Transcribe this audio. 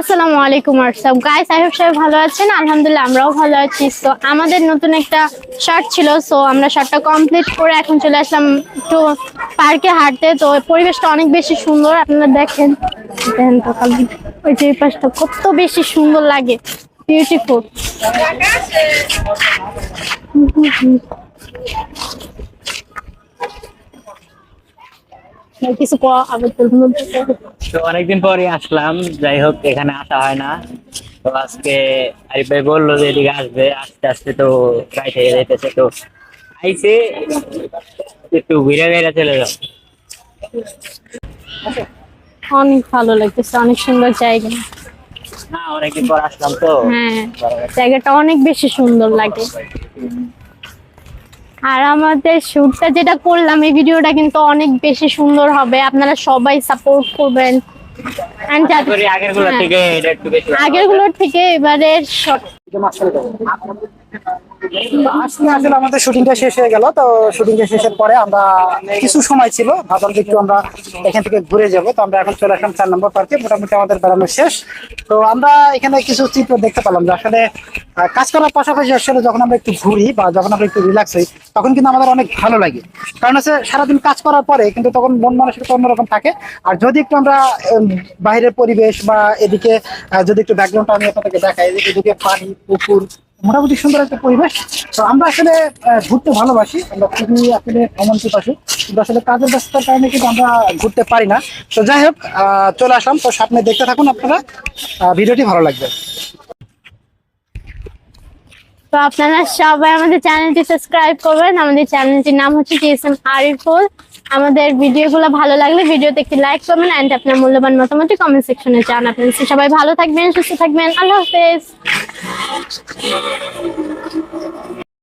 আসসালামু আলাইকুম WhatsApp guys I hope সবাই ভালো আছেন। আলহামদুলিল্লাহ, আমরাও ভালো আছি। তো আমাদের নতুন একটা শার্ট ছিল সো আমরা শার্টটা কমপ্লিট করে এখন চলে আসলাম একটু পার্কে হাঁটতে। তো পরিবেশটা অনেক বেশি সুন্দর, আপনারা দেখেন। দেখেন খালি ওই যে এই পাশটা কত বেশি সুন্দর লাগে। বিউটিফুল কিছু তো অনেকদিন পরে আসলাম যাই হোক এখানে আসা হয় না। তো আজকে আরিফ ভাই বলল যে এদিকে আসবে আস্তে আস্তে তো প্রায় থেকে যেতেছে তো আইসে একটু ঘুরে ঘুরে চলে যাও। অনেক ভালো লাগতেছে অনেক সুন্দর জায়গা। না অনেকদিন পর আসলাম তো। হ্যাঁ জায়গাটা অনেক বেশি সুন্দর লাগে। আর আমাদের শুটটা যেটা করলাম এই ভিডিওটা কিন্তু অনেক বেশি সুন্দর হবে। আপনারা সবাই সাপোর্ট করবেন। And আশা যাতে- করি আগেরগুলো হ্যাঁ, থেকে এটা একটু বেশি ভালো হবে। আগেরগুলোর থেকে এবারে শর্ট আজকে আসলে আমাদের শুটিংটা শেষ হয়ে গেল, তো শুটিংটা শেষের পরে আমরা কিছু সময় ছিল, ভাবলাম একটু আমরা এখান থেকে ঘুরে যাব। তো আমরা এখন চলে আসলাম চার নম্বর পার্কে, মোটামুটি আমাদের বেড়ানো শেষ। তো আমরা এখানে কিছু চিত্র দেখতে পেলাম যে আসলে কাজ করার পাশাপাশি আসলে যখন আমরা একটু ঘুরি বা যখন আমরা একটু রিল্যাক্স হই, তখন কিন্তু আমাদের অনেক ভালো লাগে। কারণ হচ্ছে সারাদিন কাজ করার পরে কিন্তু তখন মন মানসিকতা অন্যরকম থাকে। আর যদি একটু আমরা বাইরের পরিবেশ বা এদিকে যদি একটু ব্যাকগ্রাউন্ডটা আমি আপনাদেরকে দেখাই, এদিকে পানি, পুকুর মোটামুটি সুন্দর একটা পরিবেশ। তো আমরা আসলে ঘুরতে ভালোবাসি। আমরা খুবই আসলে ভ্রমণ পিপাসু কিন্তু আসলে কাজের ব্যস্ততার কারণে কিন্তু আমরা ঘুরতে পারি না। তো যাই হোক চলে আসলাম। তো সামনে দেখতে থাকুন আপনারা। ভিডিওটি ভালো লাগবে। তো আপনারা সবাই আমাদের চ্যানেলটি সাবস্ক্রাইব করবেন। আমাদের চ্যানেলটির নাম হচ্ছে জিএসএম আরিফুল আমাদের ভিডিওগুলো ভালো লাগলে ভিডিওতে একটি লাইক করবেন অ্যান্ড আপনার মূল্যবান মতামত কমেন্ট সেকশনে জানাবেন। সবাই ভালো থাকবেন, সুস্থ থাকবেন। আল্লাহ হাফেজ। なるほど。